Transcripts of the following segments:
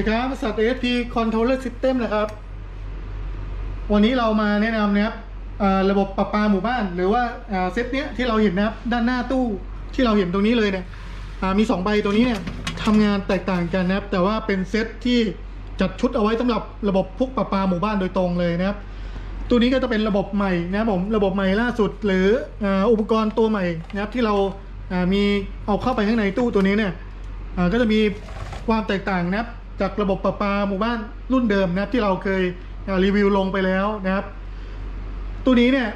สวัสดีครับบริษัท ASP Controller System นะครับ วันนี้เรามาแนะนำนะครับเอ่อระบบประปาหมู่บ้าน หรือว่าเซตเนี้ยที่เราเห็นนะครับด้านหน้าตู้ที่เราเห็นตรงนี้เลยเนี่ยอ่ามี 2 ใบตัวนี้เนี่ยทำงานแตกต่างกันนะครับ แต่ว่าเป็นเซตที่จัดชุดเอาไว้สำหรับระบบพวกประปาหมู่บ้านโดยตรงเลยนะครับ ตัวนี้ก็จะเป็นระบบใหม่นะครับผมระบบใหม่ล่าสุด หรืออุปกรณ์ตัวใหม่นะครับที่เรามีเอาเข้าไปข้างในตู้ตัวนี้เนี่ยก็จะมีความแตกต่างนะครับ จากระบบประปาหมู่บ้านรุ่นเดิมนะครับที่เราเคยรีวิวลงไปแล้วนะครับ ตัวนี้เนี่ย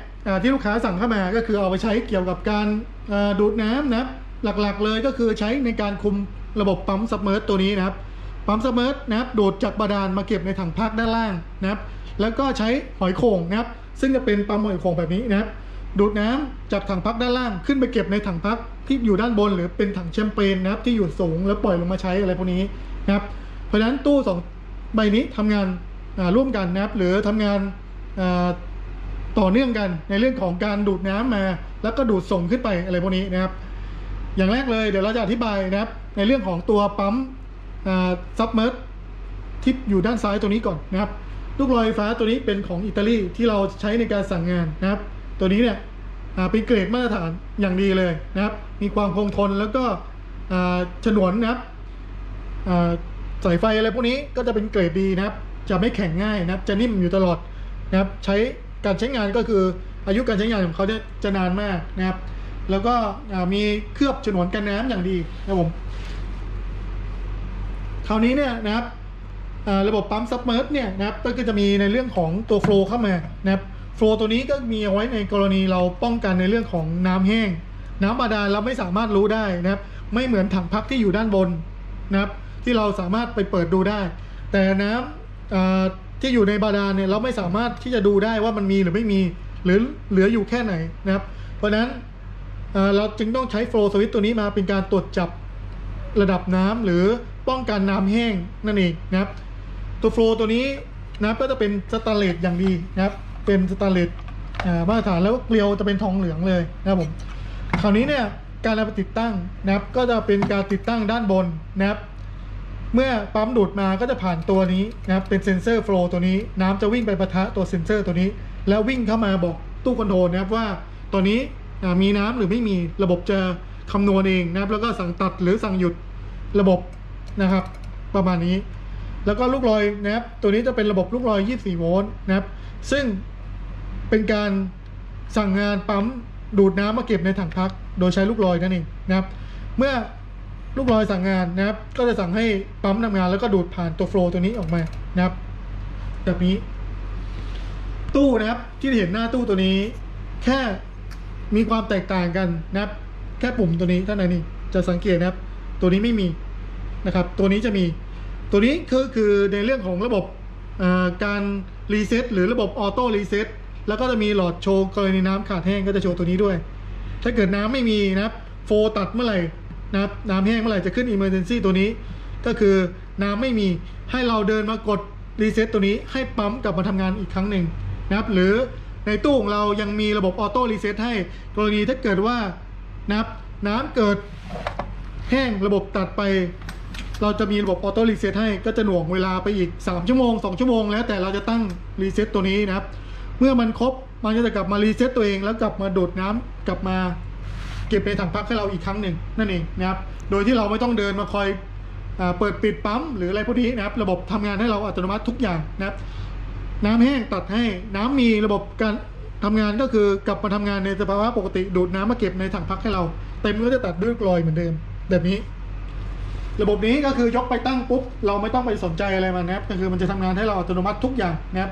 ที่ลูกค้าสั่งเข้ามาก็คือเอาไปใช้เกี่ยวกับการดูดน้ำนะครับหลักๆเลยก็คือใช้ในการคุมระบบปั๊มซับเมอร์ตัวนี้นะครับปั๊มซับเมอร์นะครับดูดจากบาดาลมาเก็บในถังพักด้านล่างนะครับ แล้วก็ใช้หอยโข่งนะครับ ซึ่งจะเป็นปั๊มหอยโข่งแบบนี้นะครับ ดูดน้ำจากถังพักด้านล่างขึ้นไปเก็บในถังพักที่อยู่ด้านบน หรือเป็นถังแชมเปญนะครับที่อยู่สูงแล้วปล่อยลงมาใช้อะไรพวกนี้นะครับ เพราะฉะนั้นตู้สองใบนี้ทำงานร่วมกันนะครับหรือทำงานต่อเนื่องกันในเรื่องของการดูดน้ำมา แล้วก็ดูดส่งขึ้นไปอะไรพวกนี้นะครับ อย่างแรกเลยเดี๋ยวเราจะอธิบายนะครับ ในเรื่องของตัวปั๊มซับเมอร์ที่อยู่ด้านซ้ายตัวนี้ก่อนนะครับลูกลอยฟ้าตัวนี้เป็นของอิตาลีที่เราใช้ในการสั่งงานนะครับ ตัวนี้เนี่ยเป็นเกรดมาตรฐานอย่างดีเลยนะครับ มีความคงทนแล้วก็ฉนวนนะครับ สายไฟอะไรพวกนี้ก็จะเป็นเกรดดีนะครับ จะไม่แข็งง่ายนะครับ จะนิ่มอยู่ตลอดนะครับ ใช้การใช้งานก็คืออายุการใช้งานของเขาจะจะนานมากนะครับ แล้วก็มีเคลือบฉนวนกันน้ำอย่างดีนะครับผมคราวนี้เนี่ยนะครับระบบปั๊มซับเมอร์สเนี่ยนะครับก็จะมีในเรื่องของตัวโฟล์เข้ามานะครับโฟล์ตัวนี้ก็มีเอาไว้ในกรณีเราป้องกันในเรื่องของน้ำแห้ง น้ำบาดาลเราไม่สามารถรู้ได้นะครับ ไม่เหมือนถังพักที่อยู่ด้านบนนะครับ ที่เราสามารถไปเปิดดูได้ แต่น้ำอ่าที่อยู่ในบาดาลเนี่ยเราไม่สามารถที่จะดูได้ว่ามันมีหรือไม่มีหรือเหลืออยู่แค่ไหนนะครับ เพราะฉะนั้นเราจึงต้องใช้โฟล์สวิตตัวนี้มาเป็นการตรวจจับระดับน้ำหรือป้องกันน้ำแห้งนั่นเองนะครับ ตัวโฟล์ตัวนี้นะก็จะเป็นสแตนเลสอย่างดีนะครับ เป็นสแตนเลสมาตรฐานแล้วเกลียวจะเป็นทองเหลืองเลยนะครับผมคราวนี้เนี่ยการเอาไปติดตั้งนะครับก็จะเป็นการติดตั้งด้านบนนะครับ เมื่อปั๊มดูดมาก็จะผ่านตัวนี้นะครับเป็นเซ็นเซอร์โฟลตัวนี้ น้ำจะวิ่งไปปะทะตัวเซ็นเซอร์ตัวนี้ แล้ววิ่งเข้ามาบอกตู้คอนโทรลนะครับว่าตัวนี้มีน้ำหรือไม่มีระบบจะคำนวณเองนะครับแล้วก็สั่งตัดหรือสั่งหยุดระบบนะครับ ประมาณนี้ แล้วก็ลูกลอยนะครับตัวนี้จะเป็นระบบลูกลอย 24 โวลต์นะครับซึ่งเป็นการสั่งงานปั๊มดูดน้ำมาเก็บในถังพัก โดยใช้ลูกลอยนั่นเองนะครับ เมื่อ ลูกลอยสั่งงานนะครับ ก็จะสั่งให้ปั๊มทำงานแล้วก็ดูดผ่านตัวโฟล์ตัวนี้ออกมานะครับ แบบนี้ ตู้นะครับที่เห็นหน้าตู้ตัวนี้ แค่มีความแตกต่างกันนะครับ แค่ปุ่มตัวนี้เท่านั้นเองจะสังเกตนะครับ ตัวนี้ไม่มีนะครับ ตัวนี้จะมีตัวนี้คือคือในเรื่องของระบบการรีเซ็ตหรือระบบออโต้รีเซ็ตแล้วก็จะมีหลอดโชว์กรณีน้ำขาดแห้งก็จะโชว์ตัวนี้ด้วย ถ้าเกิดน้ำไม่มีนะครับ โฟตัดเมื่อไหร่ นะครับน้ำแห้งเมื่อไหร่จะขึ้น Emergency ตัวนี้ ก็คือน้ำไม่มีให้เราเดินมากดรีเซ็ตตัวนี้ให้ปั๊มกลับมาทำงานอีกครั้งหนึ่งนะครับ หรือในตู้ของเรายังมีระบบออโต้รีเซ็ตให้กรณีถ้าเกิดว่านะครับน้ำเกิดแห้งระบบตัดไป เราจะมีระบบออโต้รีเซ็ตให้ก็จะหน่วงเวลาไปอีก 3 ชั่วโมง 2 ชั่วโมง แล้วแต่เราจะตั้งรีเซ็ตตัวนี้นะครับ เมื่อมันครบมันก็จะกลับมารีเซ็ตตัวเองแล้วกลับมาดูดน้ำกลับมา ก็บในถังพักให้เราอีกครั้งหนึ่งนั่นเองนะครับ โดยที่เราไม่ต้องเดินมาคอยเปิดปิดปั๊มหรืออะไรพวกนี้นะครับ ระบบทำงานให้เราอัตโนมัติทุกอย่างนะครับ น้ำแห้งตัดให้น้ำมีระบบการทำงานก็คือกลับมาทำงานในสภาวะปกติดูดน้ำมาเก็บในถังพักให้เรา เต็มก็จะตัดด้วยกลอยเหมือนเดิม แบบนี้ ระบบนี้ก็คือยกไปตั้งปุ๊บเราไม่ต้องไปสนใจอะไรมันนะครับ ก็คือมันจะทำงานให้เราอัตโนมัติทุกอย่างนะครับ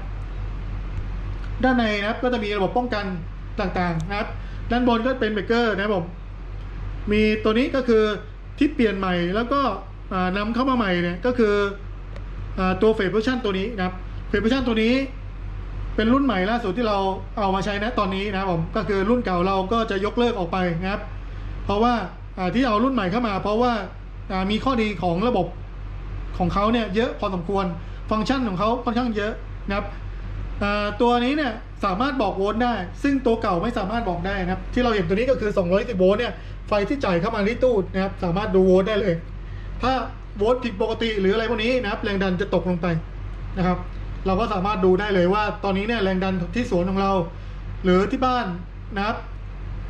ด้านในนะครับก็จะมีระบบป้องกันต่างๆนะครับ ด้านบนก็เป็นเบรกเกอร์นะครับผมมีตัวนี้ก็คือที่เปลี่ยนใหม่แล้วก็อ่านำเข้ามาใหม่เนี่ยก็คืออตัวเฟรเวอร์ชันตัวนี้นะครับเฟรเวอร์ชันตัวนี้เป็นรุ่นใหม่ล่าสุดที่เราเอามาใช้นะตอนนี้นะครับผมก็คือรุ่นเก่าเราก็จะยกเลิกออกไปนะครับ เพราะว่าที่เอารุ่นใหม่เข้ามา เพราะว่ามีข้อดีของระบบของเขาเนี่ยเยอะพอสมควรฟังก์ชันของเขาค่อนข้างเยอะนะครับตัวนี้เนี่ย สามารถบอกโวลต์ได้ ซึ่งตัวเก่าไม่สามารถบอกได้นะครับ ที่เราเห็นตัวนี้ก็คือ 210โวลต์เนี่ย ไฟที่จ่ายเข้ามาที่ตู้นะครับ สามารถดูโวลต์ได้เลย ถ้าโวลต์ผิดปกติหรืออะไรพวกนี้นะครับ แรงดันจะตกลงไปนะครับ เราก็สามารถดูได้เลยว่าตอนนี้เนี่ยแรงดันที่สวนของเรา หรือที่บ้านนะครับ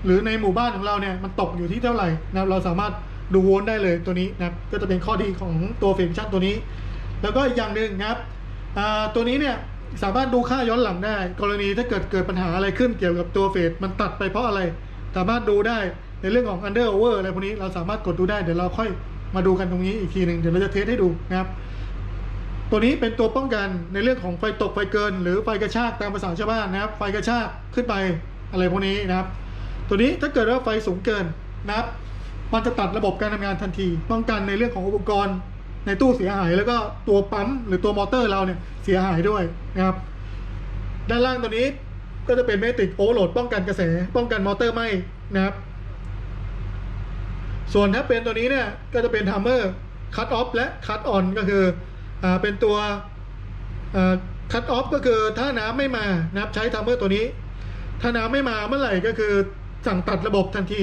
หรือในหมู่บ้านของเราเนี่ยมันตกอยู่ที่เท่าไหร่นะครับ เราสามารถดูโวลต์ได้เลยตัวนี้นะครับ ก็จะเป็นข้อดีของตัวเฟรมชั่นตัวนี้ แล้วก็อีกอย่างหนึ่งนะครับตัวนี้เนี่ย สามารถดูค่าย้อนหลังได้ กรณีถ้าเกิดเกิดปัญหาอะไรขึ้นเกี่ยวกับตัวเฟสมันตัดไปเพราะอะไร สามารถดูได้ในเรื่องของ under over อะไรพวกนี้เราสามารถกดดูได้เดี๋ยวเราค่อยมาดูกันตรงนี้อีกทีหนึ่งเดี๋ยวเราจะเทสให้ดูนะครับ ตัวนี้เป็นตัวป้องกันในเรื่องของไฟตกไฟเกิน หรือไฟกระชากตามภาษาชาวบ้านนะครับ ไฟกระชากขึ้นไปอะไรพวกนี้นะครับ ตัวนี้ถ้าเกิดว่าไฟสูงเกินนะครับ มันจะตัดระบบการทำงานทันที ป้องกันในเรื่องของอุปกรณ์ ในตู้เสียหายแล้วก็ตัวปั๊มหรือตัวมอเตอร์เราเนี่ยเสียหายด้วยนะครับ ด้านล่างตัวนี้ก็จะเป็นเมติกโอเวอร์โหลดป้องกันกระแส ป้องกันมอเตอร์ไหมนะครับ ส่วนถ้าเป็นตัวนี้เนี่ยก็จะเป็นทัมเมอร์คัตออฟและคัตออนก็คืออ่าเป็นตัวคัตออฟก็คือถ้าน้ำไม่มานะครับใช้ทัมเมอร์ตัวนี้ ถ้าน้ำไม่มาเมื่อไหร่ก็คือสั่งตัดระบบทันที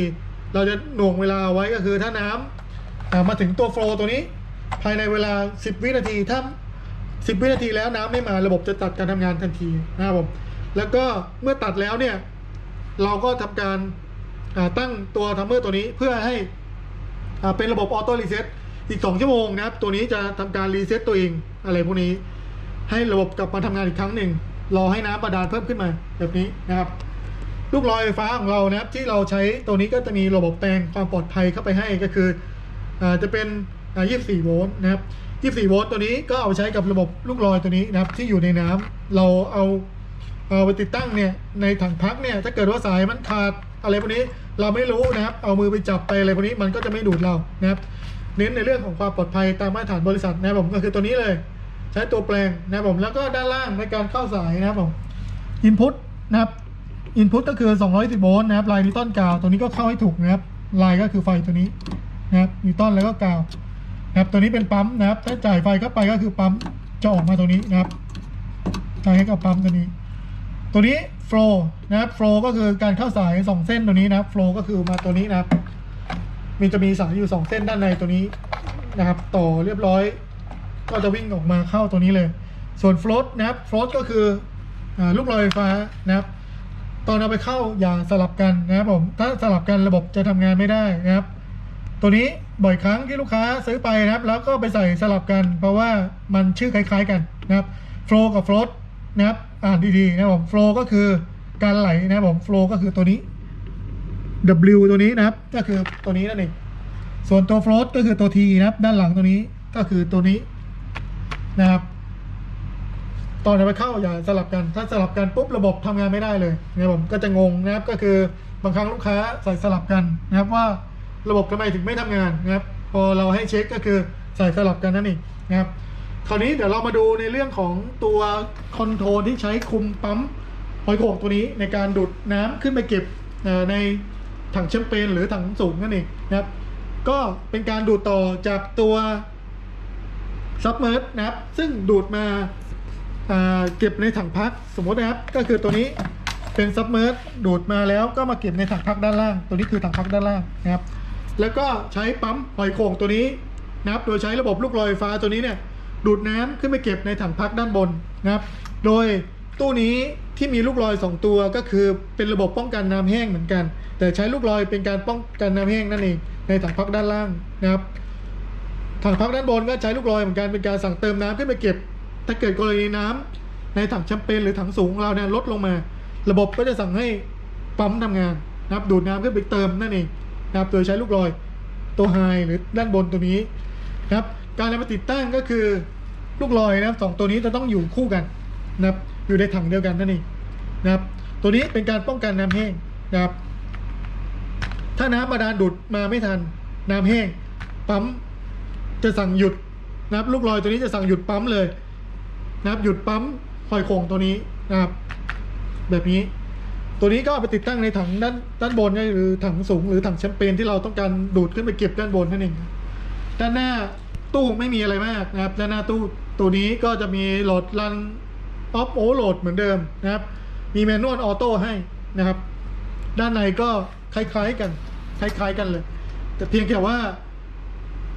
เราจะหน่วงเวลาไว้ก็คือถ้าน้ำอ่ามาถึงตัวโฟล์ตัวนี้ ภายในเวลา 10 วินาทีถ้า 10 วินาทีแล้วน้ำไม่มาระบบจะตัดการทำงานทันทีนะครับผมแล้วก็เมื่อตัดแล้วเนี่ย เราก็ทำการตั้งตัวทัมเมอร์ตัวนี้เพื่อให้เป็นระบบออโต้รีเซ็ตอีก 2 ชั่วโมงนะครับ ตัวนี้จะทำการรีเซ็ตตัวเองอะไรพวกนี้ ให้ระบบกลับมาทำงานอีกครั้งหนึ่งรอให้น้ำบาดาลเพิ่มขึ้นมาแบบนี้นะครับลูกลอยไฟฟ้าของเรานะครับที่เราใช้ตัวนี้ก็จะมีระบบแปลงความปลอดภัยเข้าไปให้ก็คืออจะเป็น อ่า24 โวลต์นะครับ 24 โวลต์ตัวนี้ก็เอาใช้กับระบบลูกลอยตัวนี้นะครับ ที่อยู่ในน้ำเราเอาเอาไปติดตั้งเนี่ยในถังพักเนี่ยถ้าเกิดว่าสายมันขาดอะไรพวกนี้เราไม่รู้นะครับ เอามือไปจับไปอะไรพวกนี้มันก็จะไม่ดูดเรานะครับ เน้นในเรื่องของความปลอดภัยตามมาตรฐานบริษัทนะครับผมก็คือตัวนี้เลย ใช้ตัวแปลงนะครับผมแล้วก็ด้านล่างในการเข้าสายนะครับผมอินพุตนะครับอินพุตก็คือ 210 โวลต์นะครับลายนิวตันกาวตัวนี้ก็เข้าให้ถูกนะครับลายก็คือไฟตัวนี้นะครับนิวตันแล้วก็กาว นะครับตัวนี้เป็นปั๊มนะครับ ถ้าจ่ายไฟเข้าไปก็คือปั๊มจะออกมาตัวนี้นะครับจ่ายให้กับปั๊มตัวนี้ ตัวนี้โฟลนะครับโฟลก็คือการเข้าสายสองเส้นตัวนี้นะครับโฟลก็คือมาตัวนี้นะครับมีจะมีสายอยู่สองเส้นด้านในตัวนี้นะครับ ต่อเรียบร้อย ก็จะวิ่งออกมาเข้าตัวนี้เลย ส่วนฟลอตนะครับฟลอตก็คืออลูกลอยไฟฟ้านะครับ ตอนเอาไปเข้าอย่าสลับกันนะครับผมถ้าสลับกันระบบจะทำงานไม่ได้นะครับ ตัวนี้บ่อยครั้งที่ลูกค้าซื้อไปนะครับ แล้วก็ไปใส่สลับกัน เพราะว่ามันชื่อคล้ายๆกันนะครับโฟลกับโฟลอตนะครับอ่านดีๆนะผมโฟลก็คือการไหลนะครับผมโฟลก็คือตัวนี้ W ตัวนี้นะครับ ก็คือตัวนี้นั่นเองส่วนตัว float ก็คือตัว T นะครับ ด้านหลังตัวนี้ก็คือตัวนี้นะครับ ตอนไปเข้าอย่าสลับกัน ถ้าสลับกันปุ๊บระบบทำงานไม่ได้เลยนะครับผมก็จะงงนะครับก็คือบางครั้งลูกค้าใส่สลับกันนะครับว่า ระบบทำไมถึงไม่ทำงานนะครับ พอเราให้เช็คก็คือใส่สลับกันนั่นเองนะครับคราวนี้เดี๋ยวเรามาดูในเรื่องของตัวคอนโทรลที่ใช้คุมปั๊มหอยโข่งตัวนี้ในการดูดน้ำขึ้นไปเก็บในถังแชมเปญหรือถังสูงนั่นเองนะครับ ก็เป็นการดูดต่อจากตัวซับเมอร์สนะครับ ซึ่งดูดมาาเก็บในถังพักสมมตินะครับ ก็คือตัวนี้เป็นซับเมอร์สดูดมาแล้วก็มาเก็บในถังพักด้านล่าง ตัวนี้คือถังพักด้านล่างนะครับ แล้วก็ใช้ปั๊มหอยโข่งตัวนี้นะครับ โดยใช้ระบบลูกลอยไฟฟ้าตัวนี้เนี่ยดูดน้ำขึ้นไปเก็บในถังพักด้านบนนะครับ โดยตู้นี้ที่มีลูกลอย 2 ตัวก็คือเป็นระบบป้องกันน้ำแห้งเหมือนกัน แต่ใช้ลูกลอยเป็นการป้องกันน้ำแห้งนั่นเองในถังพักด้านล่างนะครับ ถังพักด้านบนก็ใช้ลูกลอยเหมือนกันเป็นการสั่งเติมน้ำขึ้นไปเก็บ ถ้าเกิดกรณีน้ำในถังแชมเปญหรือถังสูงของเราเนี่ยลดลงมา ระบบก็จะสั่งให้ปั๊มทำงานนะครับดูดน้ำขึ้นไปเติมนั่นเอง นะครับ โดยใช้ลูกลอยตัวไฮหรือด้านบนตัวนี้นะครับ การนำมาติดตั้งก็คือลูกลอยนะครับสองตัวนี้จะต้องอยู่คู่กันนะครับ อยู่ในถังเดียวกันนั่นเองนะครับ ตัวนี้เป็นการป้องกันน้ำแห้งนะครับ ถ้าน้ำบาดาลดูดมาไม่ทันน้ำแห้ง ปั๊มจะสั่งหยุดนะครับ ลูกลอยตัวนี้จะสั่งหยุดปั๊มเลยนะครับ หยุดปั๊มหอยโข่งตัวนี้นะครับ แบบนี้ ตัวนี้ก็เอาไปติดตั้งในถังด้านด้านบนหรือถังสูงหรือถังแชมเปญที่เราต้องการดูดขึ้นไปเก็บด้านบนนั่นเองด้านหน้าตู้ไม่มีอะไรมากนะครับ ด้านหน้าตู้ตัวนี้ก็จะมีโหลดรันออฟโอโหลดเหมือนเดิมนะครับ มีแมนนวลออโต้ให้นะครับ ด้านในก็คล้ายๆกันคล้ายๆกันเลย แต่เพียงแค่ว่า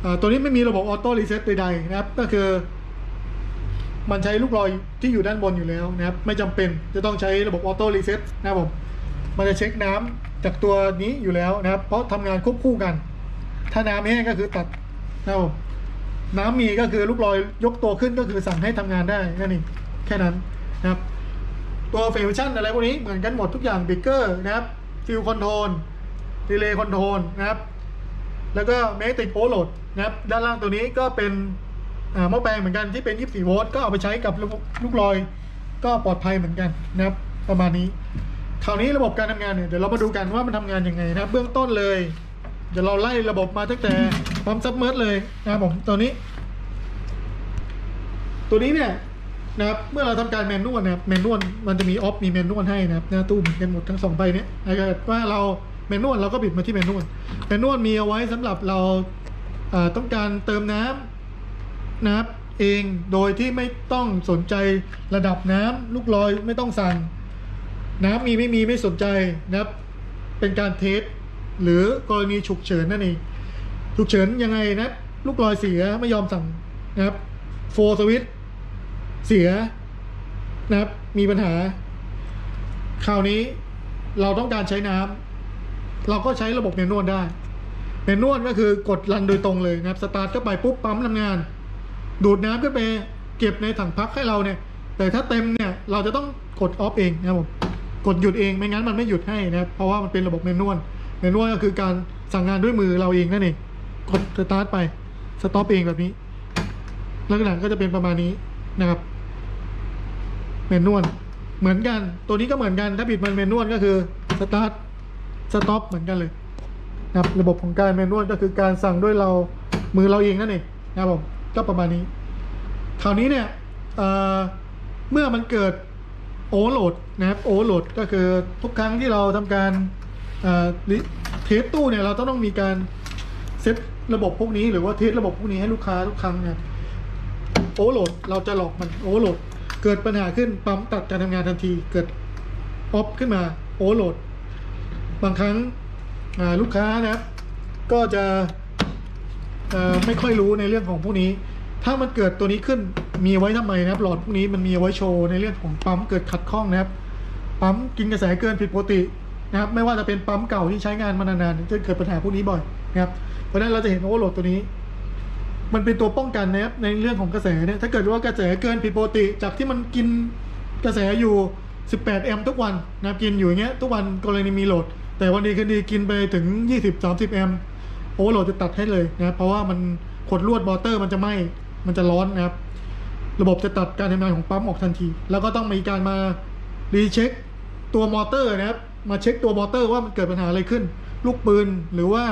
อ่าตัวนี้ไม่มีระบบออโต้รีเซ็ตใดๆนะครับ ก็คือ มันใช้ลูกลอยที่อยู่ด้านบนอยู่แล้วนะครับ ไม่จำเป็นจะต้องใช้ระบบออโต้รีเซ็ตนะครับผมมันจะเช็คน้ำจากตัวนี้อยู่แล้วนะครับ เพราะทำงานควบคู่กัน ถ้าน้ำแห้งก็คือตัดนะครับผมน้ำมีก็คือลูกลอยยกตัวขึ้นก็คือสั่งให้ทำงานได้นั่นเองแค่นั้นนะครับ ตัวเฟชั่นอะไรพวกนี้เหมือนกันหมดทุกอย่างบิ๊กเกอร์นะครับฟิลคอนโทรลดีเลย์คอนโทรลนะครับ แล้วก็เมติกโอโหลดนะครับ ด้านล่างตัวนี้ก็เป็น หม้อแปลงเหมือนกันที่เป็น 24 โวลต์ก็เอาไปใช้กับลูกลอยก็ปลอดภัยเหมือนกันนะครับ ประมาณนี้คราวนี้ระบบการทำงานเนี่ยเดี๋ยวเรามาดูกันว่ามันทำงานยังไงนะครับ เบื้องต้นเลย เดี๋ยวเราไล่ระบบมาตั้งแต่ปั๊มซับเมอร์เลยนะครับผมตัวนี้ ตัวนี้เนี่ยนะครับเมื่อเราทำการแมนนวลนะครับแมนนวลมันจะมีออฟมีแมนนวลให้นะครับหน้าตู้เหมือนกันหมดทั้งสองใบเนี้ยถ้าเกิดว่าเราแมนนวลเราก็บิดมาที่แมนนวลแมนนวลมีเอาไว้สำหรับเราต้องการเติมน้ำ นะครับเองโดยที่ไม่ต้องสนใจระดับน้ำลูกลอยไม่ต้องสั่ง น้ำมีไม่มีไม่สนใจนะครับ เป็นการเทสหรือกรณีฉุกเฉินนั่นเองฉุกเฉินยังไงนะลูกลอยเสียไม่ยอมสั่งนะครับโฟสวิตเสียนะครับมีปัญหา คราวนี้เราต้องการใช้น้ำเราก็ใช้ระบบเมนนวลได้เมนนวลก็คือกดรันโดยตรงเลยนะครับสตาร์ทเข้าไปปุ๊บปั๊มทำงาน ดูดน้ำขึ้นไปเก็บในถังพักให้เราเนี่ย แต่ถ้าเต็มเนี่ยเราจะต้องกดออฟเองนะครับผมกดหยุดเองไม่งั้นมันไม่หยุดให้นะครับเพราะว่ามันเป็นระบบเมนนวลเมนนวลก็คือการสั่งงานด้วยมือเราเองนั่นเองกดสตาร์ทไปสต็อปเองแบบนี้ลักษณะก็จะเป็นประมาณนี้นะครับเมนนวลเหมือนกัน ตัวนี้ก็เหมือนกันถ้าบิดมันเมนนวลก็คือสตาร์ทสต็อปเหมือนกันเลยนะครับระบบของการเมนนวลก็คือการสั่งด้วยเรามือเราเองนั่นเองนะครับผม ก็ประมาณนี้ คราวนี้เนี่ยเเมื่อมันเกิดโอเวอร์โหลดนะครับโอเวอร์โหลดก็คือทุกครั้งที่เราทำการเอ่อลิเทสตู้เนี่ยเราต้องต้องมีการเซตระบบพวกนี้หรือว่าเทสระบบพวกนี้ให้ลูกค้าทุกครั้งเนี่ยโอเวอร์โหลดเราจะหลอกมันโอเวอร์โหลดเกิดปัญหาขึ้นปั๊มตัดการทำงานทันทีเกิดออฟขึ้นมาโอเวอร์โหลดบางครั้งลูกค้านะครับก็จะ ไม่ค่อยรู้ในเรื่องของพวกนี้ ถ้ามันเกิดตัวนี้ขึ้นมีไว้ทำไมนะครับ หลอดพวกนี้มันมีไว้โชว์ในเรื่องของปั๊มเกิดขัดข้องนะครับ ปั๊มกินกระแสเกินผิดปกตินะครับ ไม่ว่าจะเป็นปั๊มเก่าที่ใช้งานมานานๆจะเกิดปัญหาพวกนี้บ่อยนะครับ เพราะฉะนั้นเราจะเห็นโอเวอร์โหลดตัวนี้ มันเป็นตัวป้องกันนะครับในเรื่องของกระแสเนี่ย ถ้าเกิดว่ากระแสเกินผิดปกติ จากที่มันกินกระแสอยู่ 18 แอมป์ทุกวันนะครับกินอยู่อย่างเงี้ยทุกวันกรณีมีโหลด แต่วันดีคืนดีกินไปถึง 20-30 แอมป์ โอเวอร์โหลดจะตัดให้เลยนะครับเพราะว่ามันขดลวดมอเตอร์มันจะไหม้มันจะร้อนนะครับ ระบบจะตัดการทำงานของปั๊มออกทันที แล้วก็ต้องมีการมารีเช็คตัวมอเตอร์นะครับ มาเช็คตัวมอเตอร์ว่ามันเกิดปัญหาอะไรขึ้น ลูกปืนหรือว่า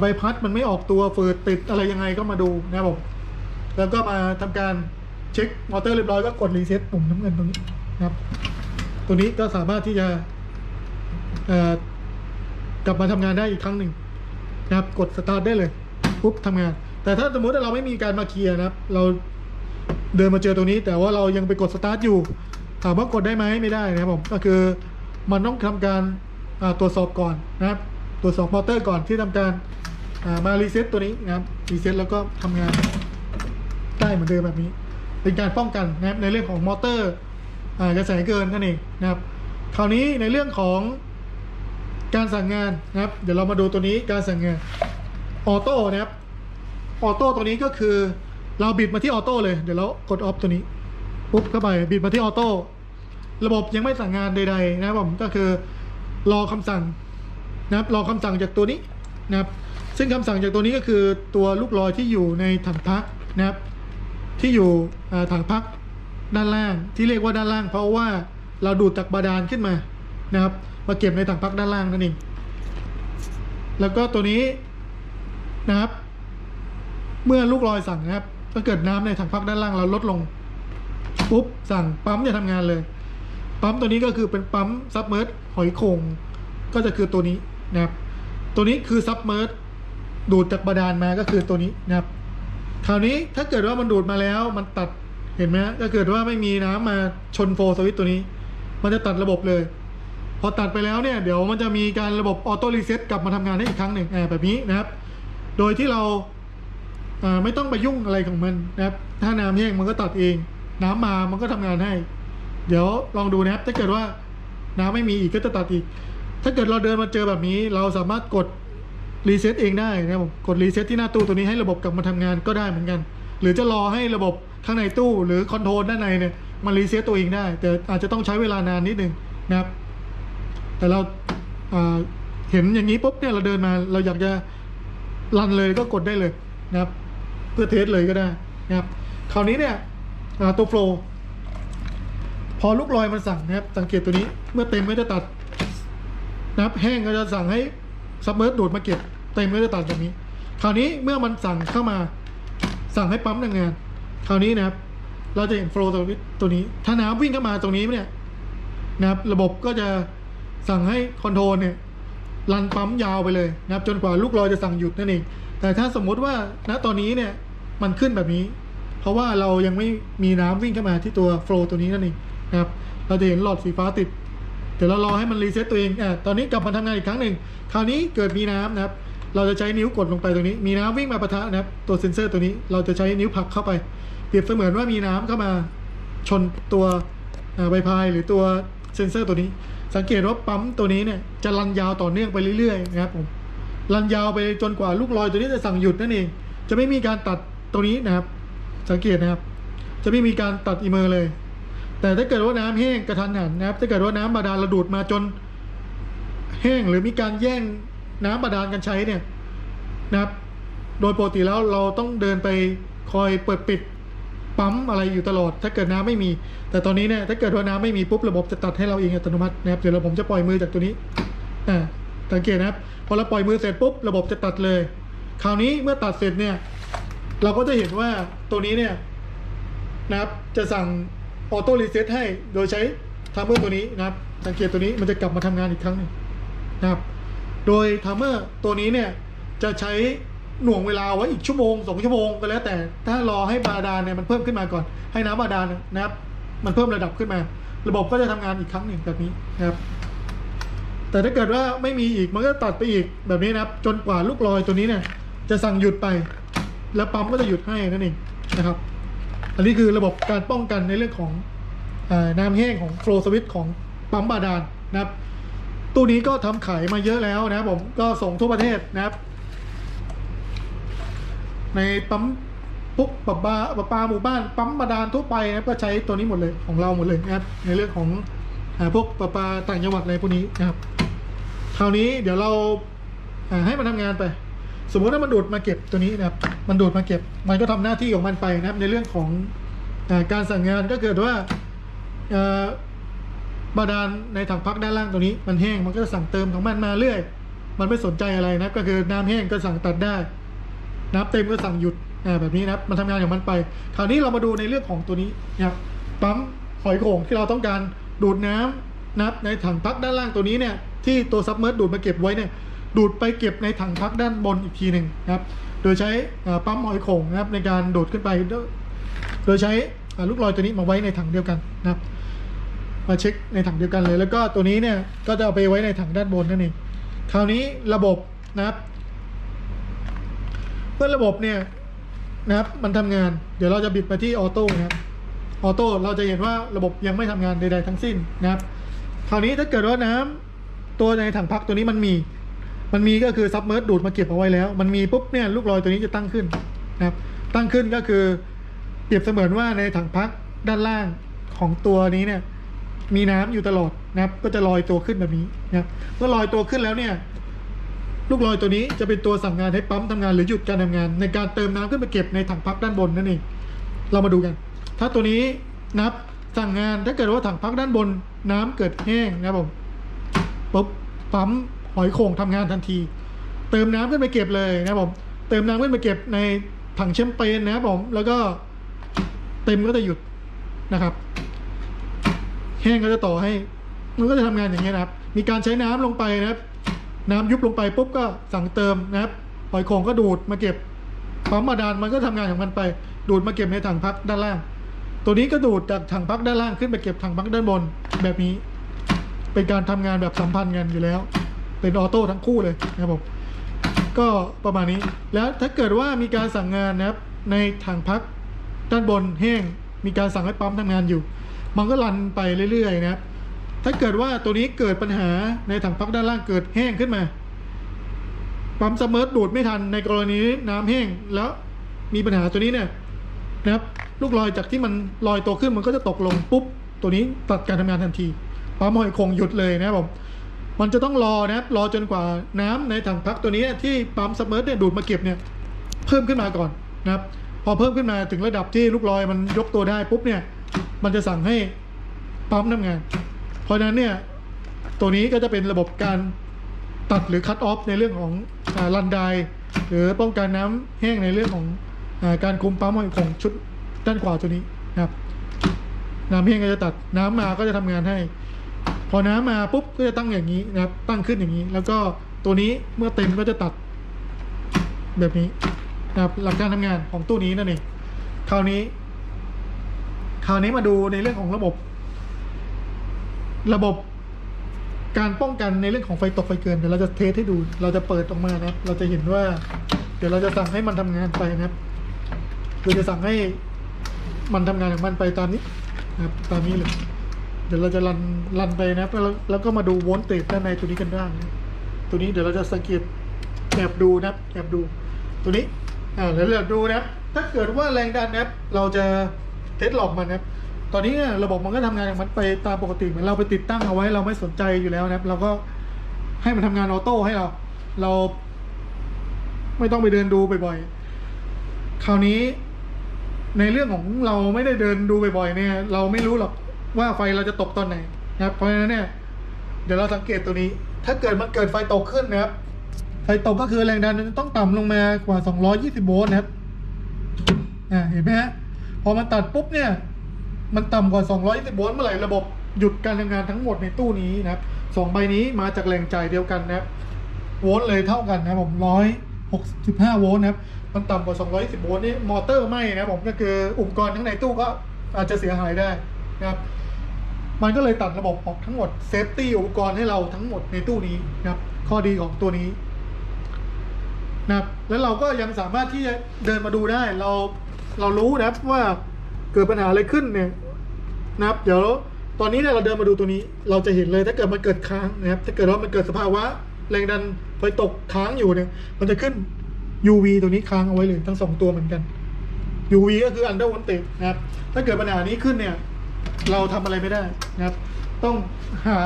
ใบพัดมันไม่ออกตัวเฟิดติดอะไรยังไงก็มาดูนะครับผมแล้วก็มาทำการเช็คมอเตอร์เรียบร้อยก็กดรีเซ็ตปุ่มน้ำเงินตรงนี้นะครับ ตัวนี้ก็สามารถที่จะกลับมาทำงานได้อีกครั้งหนึ่ง นะครับกดสตาร์ทได้เลยปุ๊บทำงาน แต่ถ้าสมมติว่าเราไม่มีการมาเคลียร์นะครับ เราเดินมาเจอตรงนี้ แต่ว่าเรายังไปกดสตาร์ทอยู่ ถามว่ากดได้ไหมไม่ได้นะครับผมก็คือมันต้องทำการตรวจสอบก่อนนะครับ ตรวจสอบมอเตอร์ก่อนที่ทำการมารีเซ็ตตัวนี้นะครับรีเซ็ตแล้วก็ทำงานได้เหมือนเดิมแบบนี้ เป็นการป้องกันนะครับในเรื่องของมอเตอร์กระแสเกินนั่นเองนะครับ คราวนี้ในเรื่องของ การสั่งงานนะครับ เดี๋ยวเรามาดูตัวนี้การสั่งงานออโต้นะครับออโต้ตัวนี้ก็คือ เราบิดมาที่ออโต้เลย เดี๋ยวเรากดออฟตัวนี้ปุ๊บเข้าไปบิดมาที่ออโต้ระบบยังไม่สั่งงานใดๆนะครับผมก็คือรอคำสั่งนะครับรอคำสั่งจากตัวนี้นะครับ ซึ่งคำสั่งจากตัวนี้ก็คือตัวลูกลอยที่อยู่ในถังพักนะครับ ที่อยู่ถังพักด้านล่างที่เรียกว่าด้านล่าง เพราะว่าเราดูดจากบาดาลขึ้นมานะครับ มาเก็บในถังพักด้านล่างนั่นเอง แล้วก็ตัวนี้นะครับ เมื่อลูกลอยสั่งนะครับ ถ้าเกิดน้ำในถังพักด้านล่างเราลดลงปุ๊บสั่งปั๊มจะทำงานเลย ปั๊มตัวนี้ก็คือเป็นปั๊มซับเมอร์หอยโข่งก็จะคือตัวนี้นะครับ ตัวนี้คือซับเมอร์ดูดจากบาดาลมาก็คือตัวนี้นะครับ คราวนี้ถ้าเกิดว่ามันดูดมาแล้วมันตัดเห็นไหมถ้าเกิดว่าไม่มีน้ำมาชนโฟสวิตตัวนี้ มันจะตัดระบบเลย พอตัดไปแล้วเนี่ยเดี๋ยวมันจะมีการระบบออโต้รีเซ็ตกลับมาทำงานได้อีกครั้งหนึ่งแบบนี้นะครับ โดยที่เราไม่ต้องไปยุ่งอะไรของมันนะครับ ถ้าน้ำแห้งมันก็ตัดเอง น้ำมามันก็ทำงานให้ เดี๋ยวลองดูนะครับ ถ้าเกิดว่าน้ำไม่มีอีกก็จะตัดอีก ถ้าเกิดเราเดินมาเจอแบบนี้ เราสามารถกดรีเซ็ตเองได้นะครับผมกดรีเซ็ตที่หน้าตู้ตัวนี้ให้ระบบกลับมาทำงานก็ได้เหมือนกัน หรือจะรอให้ระบบข้างในตู้หรือคอนโทรลด้านในเนี่ยมันรีเซ็ตตัวเองได้ แต่อาจจะต้องใช้เวลานานนิดนึงนะครับ แต่เราอ่าเห็นอย่างนี้ปุ๊บเนี่ยเราเดินมา เราอยากจะรันเลยก็กดได้เลยนะครับ เพื่อเทสเลยก็ได้นะครับคราวนี้เนี่ยตัวโฟล์พอลูกลอยมันสั่งนะครับ สังเกตตัวนี้เมื่อเต็มก็จะตัดนะครับแห้งก็จะสั่งให้ซับเมอร์ดูดมาเก็บเต็มก็จะตัดแบบนี้ คราวนี้เมื่อมันสั่งเข้ามาสั่งให้ปั๊มทำงาน คราวนี้นะครับ เราจะเห็นโฟล์ตัวนี้ตัวนี้ ถ้าน้ำวิ่งเข้ามาตรงนี้เนี่ยนะครับ ระบบก็จะ สั่งให้คอนโทรลเนี่ยรันปั๊มยาวไปเลยนะครับ จนกว่าลูกลอยจะสั่งหยุดนั่นเอง แต่ถ้าสมมุติว่าณตอนนี้เนี่ยมันขึ้นแบบนี้ เพราะว่าเรายังไม่มีน้ำวิ่งเข้ามาที่ตัวโฟล์ตัวนี้นั่นเองนะครับเราจะเห็นหลอดสีฟ้าติด เดี๋ยวเรารอให้มันรีเซ็ตตัวเองอะตอนนี้กลับมาทำงานอีกครั้งหนึ่งคราวนี้เกิดมีน้ำนะครับ เราจะใช้นิ้วกดลงไปตรงนี้ มีน้ำวิ่งมาปะทะนะครับ ตัวเซ็นเซอร์ตัวนี้เราจะใช้นิ้วผลักเข้าไป เปรียบเสมือนว่ามีน้ำเข้ามาชนตัวใบพายหรือตัวเซ็นเซอร์ตัวนี้ สังเกตว่าปั๊มตัวนี้เนี่ยจะรันยาวต่อเนื่องไปเรื่อยๆนะครับผมรันยาวไปจนกว่าลูกลอยตัวนี้จะสั่งหยุดนั่นเอง จะไม่มีการตัดตัวนี้นะครับ สังเกตนะครับ จะไม่มีการตัดอีเมอร์เลย แต่ถ้าเกิดว่าน้ำแห้งกระทันหันนะครับ ถ้าเกิดว่าน้ำบาดาลระดูดมาจน แห้งหรือมีการแย่งน้ำบาดาลกันใช้เนี่ยนะครับ โดยปกติแล้วเราต้องเดินไปคอยเปิดปิด ปั๊มอะไรอยู่ตลอด ถ้าเกิดน้ำไม่มี แต่ตอนนี้เนี่ยถ้าเกิดว่าน้ำไม่มีปุ๊บระบบจะตัดให้เราเองอัตโนมัตินะครับเดี๋ยวเราผมจะปล่อยมือจากตัวนี้อ่าสังเกตนะครับพอเราปล่อยมือเสร็จปุ๊บระบบจะตัดเลย คราวนี้เมื่อตัดเสร็จเนี่ย เราก็จะเห็นว่าตัวนี้เนี่ยนะครับ จะสั่งออโต้รีเซ็ตให้โดยใช้ทัมเมอร์ตัวนี้นะครับ สังเกตตัวนี้มันจะกลับมาทำงานอีกครั้งนึงนะครับ โดยทัมเมอร์ตัวนี้เนี่ยจะใช้ หน่วงเวลาไว้อีกชั่วโมงสองชั่วโมงก็แล้วแต่ถ้ารอให้บาดาลเนี่ยมันเพิ่มขึ้นมาก่อน ให้น้ำบาดาลนะครับ มันเพิ่มระดับขึ้นมา ระบบก็จะทำงานอีกครั้งหนึ่งแบบนี้นะครับ แต่ถ้าเกิดว่าไม่มีอีกมันก็ตัดไปอีกแบบนี้นะครับ จนกว่าลูกลอยตัวนี้เนี่ย จะสั่งหยุดไป แล้วปั๊มก็จะหยุดให้นั่นเองนะครับ อันนี้คือระบบการป้องกันในเรื่องของอน้ำแห้งของโฟล์สวิตของปั๊มบาดาลนะครับ ตู้นี้ก็ทำขายมาเยอะแล้วนะครับผมก็ส่งทั่วประเทศนะครับ ในปั๊มพวกปะปาปะปาหมู่บ้านปั๊มบาดาลทั่วไปนะครับก็ใช้ตัวนี้หมดเลยของเราหมดเลยนะครับ ในเรื่องของพวกปะปาต่างจังหวัดอะไรพวกนี้นะครับ คราวนี้เดี๋ยวเราให้มันทำงานไป สมมติว่ามันดูดมาเก็บตัวนี้นะครับ มันดูดมาเก็บ มันก็ทำหน้าที่ของมันไปนะครับ ในเรื่องของอการสั่งงานก็เกิดว่าบาดาลในถังพักด้านล่างตัวนี้ มันแห้งมันก็สั่งเติมของมันมาเรื่อย มันไม่สนใจอะไรนะก็คือน้ำแห้งก็สั่งตัดได้ น้ำเต็มก็สั่งหยุดแบบนี้นะครับมันทำงานของมันไป คราวนี้เรามาดูในเรื่องของตัวนี้นะครับปั๊มหอยโข่งที่เราต้องการดูดน้ำนะครับในถังพักด้านล่างตัวนี้เนี่ยที่ตัวซับเมอร์ดูดมาเก็บไว้เนี่ยดูดไปเก็บในถังพักด้านบนอีกทีหนึ่งนะครับ โดยใช้ปั๊มหอยโข่งนะครับในการดูดขึ้นไป โดยใช้ลูกลอยตัวนี้มาไว้ในถังเดียวกันนะครับ มาเช็คในถังเดียวกันเลย แล้วก็ตัวนี้เนี่ยก็จะเอาไปไว้ในถังด้านบนนั่นเองคราวนี้ระบบนะครับ เมื่อระบบเนี่ยนะครับมันทำงาน เดี๋ยวเราจะบิดไปที่ออโต้นะครับออโต้เราจะเห็นว่าระบบยังไม่ทำงานใดๆทั้งสิ้นนะครับ คราวนี้ถ้าเกิดว่าน้ำตัวในถังพักตัวนี้มันมี มันมีก็คือซับเมอร์ดูดมาเก็บเอาไว้แล้ว มันมีปุ๊บเนี่ยลูกลอยตัวนี้จะตั้งขึ้นนะครับ ตั้งขึ้นก็คือเปรียบเสมือนว่าในถังพักด้านล่างของตัวนี้เนี่ยมีน้ำอยู่ตลอดนะครับ ก็จะลอยตัวขึ้นแบบนี้นะครับเมื่อลอยตัวขึ้นแล้วเนี่ย ลูกลอยตัวนี้จะเป็นตัวสั่งงานให้ปั๊มทำงานหรือหยุดการทำงาน ในการเติมน้ำขึ้นไปเก็บในถังพักด้านบนนั่นเอง เรามาดูกัน ถ้าตัวนี้นับสั่งงานถ้าเกิดว่าถังพักด้านบนน้ำเกิดแห้งนะครับผมปุ๊บปั๊มหอยโข่งทำงานทันที เติมน้ำขึ้นไปเก็บเลยนะครับผมเติมน้ำขึ้นไปเก็บในถังแชมเปญนะครับผม แล้วก็เต็มก็จะหยุดนะครับ แห้งก็จะต่อให้ มันก็จะทำงานอย่างเงี้นะครับ มีการใช้น้ำลงไปนะครับ น้ำยุบลงไปปุ๊บก็สั่งเติมนะครับหอยโขงก็ดูดมาเก็บปั๊มบาดาลมันก็ทำงานของมันไป ดูดมาเก็บในถังพักด้านล่าง ตัวนี้ก็ดูดจากถังพักด้านล่างขึ้นไปเก็บถังพักด้านบนแบบนี้ เป็นการทำงานแบบสัมพันธ์กันอยู่แล้ว เป็นออโต้ทั้งคู่เลยนะครับผมก็ประมาณนี้แล้วถ้าเกิดว่ามีการสั่งงานนะครับในถังพักด้านบนแห้งมีการสั่งให้ปั๊มทำงานอยู่ มันก็รันไปเรื่อยๆนะครับ ถ้าเกิดว่าตัวนี้เกิดปัญหาในถังพักด้านล่างเกิดแห้งขึ้นมา ปั๊มสมเมอร์ดูดไม่ทันในกรณีน้ำแห้งแล้วมีปัญหาตัวนี้เนี่ยนะครับ ลูกลอยจากที่มันลอยตัวขึ้นมันก็จะตกลงปุ๊บ ตัวนี้ตัดการทำงานทันทีปั๊มหอยคงหยุดเลยนะครับผมมันจะต้องรอนะครับรอจนกว่าน้ำในถังพักตัวนี้ที่ปั๊มสมเมอร์เนี่ยดูดมาเก็บเนี่ยเพิ่มขึ้นมาก่อนนะครับ พอเพิ่มขึ้นมาถึงระดับที่ลูกลอยมันยกตัวได้ปุ๊บเนี่ย มันจะสั่งให้ปั๊มทำงาน เพราะฉะนั้นเนี่ยตัวนี้ก็จะเป็นระบบการตัดหรือคัตออฟในเรื่องของรันไดหรือป้องกันน้ำแห้งในเรื่องของอการคุมปั๊มของชุดด้านขวาตัวนี้นะครับ น้ำแห้งก็จะตัดน้ำมาก็จะทำงานให้ พอน้ำมาปุ๊บก็จะตั้งอย่างนี้นะครับ ตั้งขึ้นอย่างนี้ แล้วก็ตัวนี้เมื่อเต็มก็จะตัดแบบนี้นะครับหลักการทำงานของตู้นี้นั่นเองคราวนี้ คราวนี้มาดูในเรื่องของระบบ ระบบการป้องกันในเรื่องของไฟตกไฟเกินเดี๋ยวเราจะเทสให้ดู เราจะเปิดออกมานะครับ เราจะเห็นว่า เดี๋ยวเราจะสั่งให้มันทำงานไปนะครับเราจะสั่งให้มันทำงานของมันไปตามนี้นะครับตามนี้เลย เดี๋ยวเราจะรันรันไปนะครับแล้วแล้วก็มาดูโวลต์เตจด้านในตัวนี้กันบ้างนะตัวนี้เดี๋ยวเราจะสังเกตแอบดูนะครับแอบดู ตัวนี้อ่าแล้วเราดูนะครับถ้าเกิดว่าแรงดันนะครับเราจะเทสหลอกมันนะครับ ตอนนี้ระบบมันก็ทำงานของมันไปตามปกติเหมือนเราไปติดตั้งเอาไว้ เราไม่สนใจอยู่แล้วนะครับ เราก็ให้มันทำงานออโต้ให้เรา เรา ไม่ต้องไปเดินดูบ่อยๆคราวนี้ ในเรื่องของเราไม่ได้เดินดูบ่อยๆเนี่ย เราไม่รู้หรอกว่าไฟเราจะตกตอนไหนนะครับ เพราะฉะนั้นเนี่ย เดี๋ยวเราสังเกตตัวนี้ ถ้าเกิดมันเกิดไฟตกขึ้นนะครับ ไฟตกก็คือแรงดันต้องต่ำลงมากว่า 220 โวลต์นะครับ อ่า เห็นไหมฮะ พอมันตัดปุ๊บเนี่ย มันต่ำกว่า 220โวลต์เมื่อไหร่ระบบหยุดการทำงานทั้งหมดในตู้นี้นะครับสองใบนี้มาจากแรงจ่ายเดียวกันนะครับโวลต์เลยเท่ากันนะครับผม165โวลต์นะครับมันต่ำกว่า 210โวลต์นี่มอเตอร์ไหม้นะผมก็คืออุปกรณ์ทั้งในตู้ก็อาจจะเสียหายได้นะครับมันก็เลยตัดระบบออกทั้งหมดเซฟตี้อุปกรณ์ให้เราทั้งหมดในตู้นี้นะครับ ข้อดีของตัวนี้นะครับแล้วเราก็ยังสามารถที่จะเดินมาดูได้เราเรารู้นะครับว่า เกิดปัญหาอะไรขึ้นเนี่ยนะครับเดี๋ยวตอนนี้เนี่ยเราเดินมาดูตัวนี้ เราจะเห็นเลยถ้าเกิดมันเกิดค้างนะครับ ถ้าเกิดว่ามันเกิดสภาวะแรงดันไฟตกค้างอยู่เนี่ย มันจะขึ้น UV ตัวนี้ค้างเอาไว้เลยทั้งสองตัวเหมือนกัน UV ก็คือ under voltage นะครับ ถ้าเกิดปัญหานี้ขึ้นเนี่ย เราทำอะไรไม่ได้นะครับ ต้องหา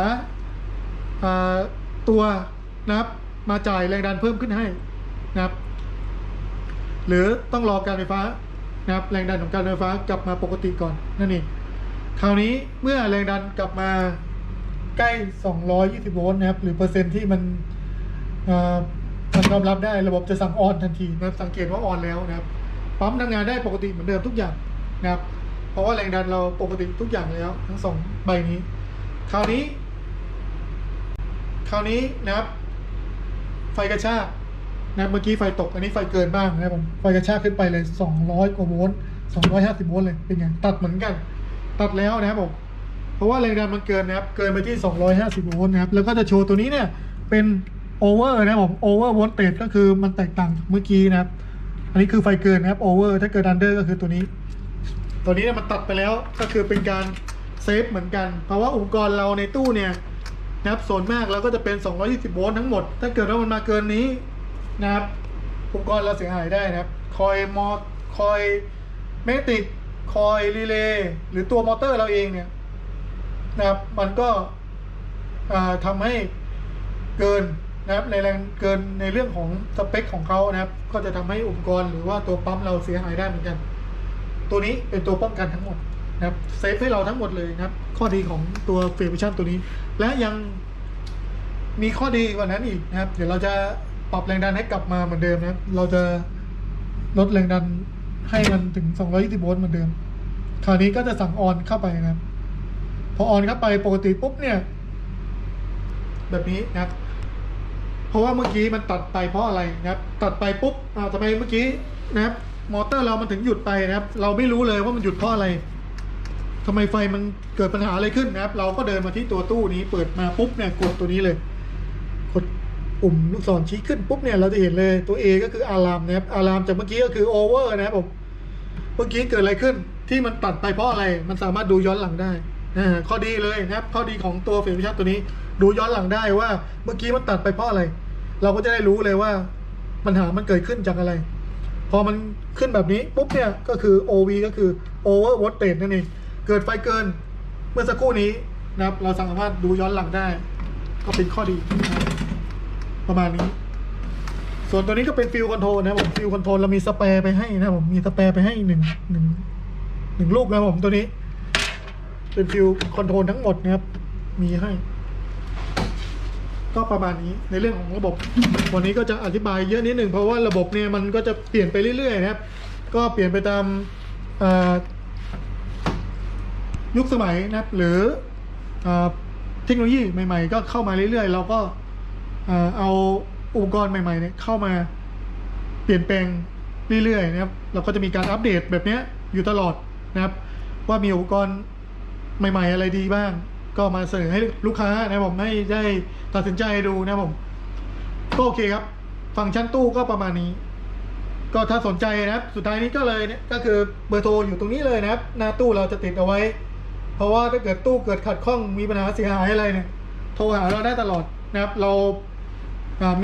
าตัวนะครับมาจ่ายแรงดันเพิ่มขึ้นให้นะครับ หรือต้องรอการไฟฟ้า นะครับแรงดันของการไฟฟ้ากลับมาปกติก่อนนั่นเองคราวนี้เมื่อแรงดันกลับมาใกล้ 220 โวลต์นะครับ หรือเปอร์เซ็นต์ที่มันมันยอมรับได้ระบบจะสั่งออนทันทีนะครับ สังเกตว่าออนแล้วนะครับ ปั๊มทำงานได้ปกติเหมือนเดิมทุกอย่างนะครับ เพราะว่าแรงดันเราปกติทุกอย่างแล้ว ทั้งสองใบนี้ คราวนี้ คราวนี้นะครับ ไฟกระชาก นะเมื่อกี้ไฟตก อันนี้ไฟเกินบ้างนะครับผมไฟกระชากขึ้นไปเลย 200 กว่าโวลต์250 โวลต์เลยเป็นไงตัดเหมือนกัน ตัดแล้วนะครับผมเพราะว่าแรงดันมันเกินนะครับ เกินไปที่ 250 โวลต์นะครับแล้วก็จะโชว์ตัวนี้เนี่ยเป็นโอเวอร์นะครับผมโอเวอร์โวลต์เตก็คือมันแตกต่างจากเมื่อกี้นะครับ อันนี้คือไฟเกินนะครับโอเวอร์ถ้าเกิดอันเดอร์ก็คือตัวนี้ ตัวนี้เนี่ยมันตัดไปแล้วก็คือเป็นการเซฟเหมือนกัน เพราะว่าอุปกรณ์เราในตู้เนี่ยนะครับส่วนมากเราก็จะเป็น 220 โวลต์ทั้งหมด ถ้าเกิดว่ามันมาเกินนี้ นะครับอุปกรณ์เราเสียหายได้นะครับ คอยมอคอยเมติกคอยรีเลย์หรือตัวมอเตอร์เราเองเนี่ยนะครับ มันก็อ่าทำให้เกินนะครับในแรงเกินในเรื่องของสเปคของเขานะครับ ก็จะทำให้อุปกรณ์หรือว่าตัวปั๊มเราเสียหายได้เหมือนกัน ตัวนี้เป็นตัวป้องกันทั้งหมดนะครับเซฟให้เราทั้งหมดเลยนะครับ ข้อดีของตัวเฟรมชั่นตัวนี้ และยังมีข้อดีกว่านั้นอีกนะครับ เดี๋ยวเราจะ ปรับแรงดันให้กลับมาเหมือนเดิมนะครับเราจะลดแรงดันให้มันถึง 220 โวลต์เหมือนเดิม คราวนี้ก็จะสั่งออนเข้าไปนะครับพอออนเข้าไปปกติปุ๊บเนี่ย แบบนี้นะครับเพราะว่าเมื่อกี้มันตัดไปเพราะอะไรนะครับตัดไปปุ๊บอ้าทำไมเมื่อกี้นะครับ มอเตอร์เรามันถึงหยุดไปนะครับ เราไม่รู้เลยว่ามันหยุดเพราะอะไรทำไมไฟมันเกิดปัญหาอะไรขึ้นนะครับ เราก็เดินมาที่ตัวตู้นี้เปิดมาปุ๊บเนี่ยกดตัวนี้เลย ปุ่มลูกศรชี้ขึ้นปุ๊บเนี่ยเราจะเห็นเลยตัว A ก็คืออารามนะครับอารามจากเมื่อกี้ก็คือโอเวอร์นะครับผมเมื่อกี้เกิดอะไรขึ้นที่มันตัดไปเพราะอะไรมันสามารถดูย้อนหลังได้ข้อดีเลยนะครับ ข้อดีของตัวเฟรมชันตัวนี้ ดูย้อนหลังได้ว่า เมื่อกี้มันตัดไปเพราะอะไร เราก็จะได้รู้เลยว่า ปัญหามันเกิดขึ้นจากอะไร พอมันขึ้นแบบนี้ปุ๊บเนี่ยก็คือ OV ก็คือ over voltage นั่นเองเกิดไฟเกินเมื่อสักครู่นี้นะครับ เราสามารถดูย้อนหลังได้ ก็เป็นข้อดีนะครับ ประมาณนี้ ส่วนตัวนี้ก็เป็นฟิลคอนโทรลนะผมฟิลคอนโทรลเรามีสเปรย์ไปให้นะผมมีสเปรย์ไปให้หนึ่งหนึ่งหนึ่งลูกนะผมตัวนี้ เป็นฟิลคอนโทรลทั้งหมดนะครับ มีให้ ก็ประมาณนี้ในเรื่องของระบบ วันนี้ก็จะอธิบายเยอะนิดหนึ่งเพราะว่าระบบเนี่ยมันก็จะเปลี่ยนไปเรื่อยๆนะครับ ก็เปลี่ยนไปตามยุคสมัยนะครับหรืออเทคโนโลยีใหม่ ๆ ก็เข้ามาเรื่อยๆ เราก็ เอ่อเอาอุปกรณ์ใหม่ๆเนี่ยเข้ามาเปลี่ยนแปลงเรื่อยๆนะครับเราก็จะมีการอัปเดตแบบเนี้ยอยู่ตลอดนะครับ ว่ามีอุปกรณ์ใหม่ ๆ อะไรดีบ้าง ก็มาเสนอให้ลูกค้านะผมให้ได้ตัดสินใจดูนะผมก็โอเคครับ ฟังก์ชันตู้ก็ประมาณนี้ ก็ถ้าสนใจนะครับ สุดท้ายนี้ก็เลยเนี่ยก็คือเบอร์โทรอยู่ตรงนี้เลยนะครับ หน้าตู้เราจะติดเอาไว้ เพราะว่าถ้าเกิดตู้เกิดขัดข้องมีปัญหาเสียหายอะไรเนี่ยโทรหาเราได้ตลอดนะครับ เรา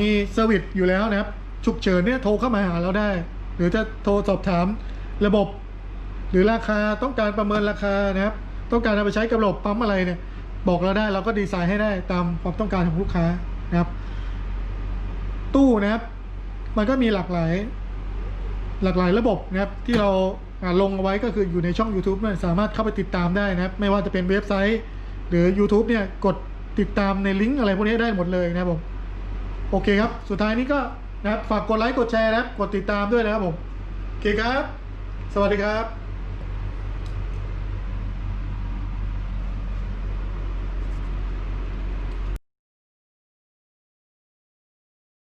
มีเซอร์วิสอยู่แล้วนะครับ ฉุกเฉินเนี่ยโทรเข้ามาหาเราได้ หรือจะโทรสอบถามระบบ หรือราคาต้องการประเมินราคานะครับ ต้องการเอาไปใช้กับระบบปั๊มอะไรเนี่ย บอกเราได้เราก็ดีไซน์ให้ได้ตามความต้องการของลูกค้านะครับ ตู้นะครับ มันก็มีหลากหลาย หลากหลายระบบนะครับที่เราลงเอาไว้ก็คืออยู่ในช่อง YouTube เนี่ยสามารถเข้าไปติดตามได้นะครับ ไม่ว่าจะเป็นเว็บไซต์ หรือ YouTube เนี่ยกดติดตามในลิงก์อะไรพวกนี้ได้หมดเลยนะครับผม โอเคครับ สุดท้ายนี้ก็นะครับฝากกดไลค์กดแชร์นะครับกดติดตามด้วยนะครับผมโอเคครับ สวัสดีครับ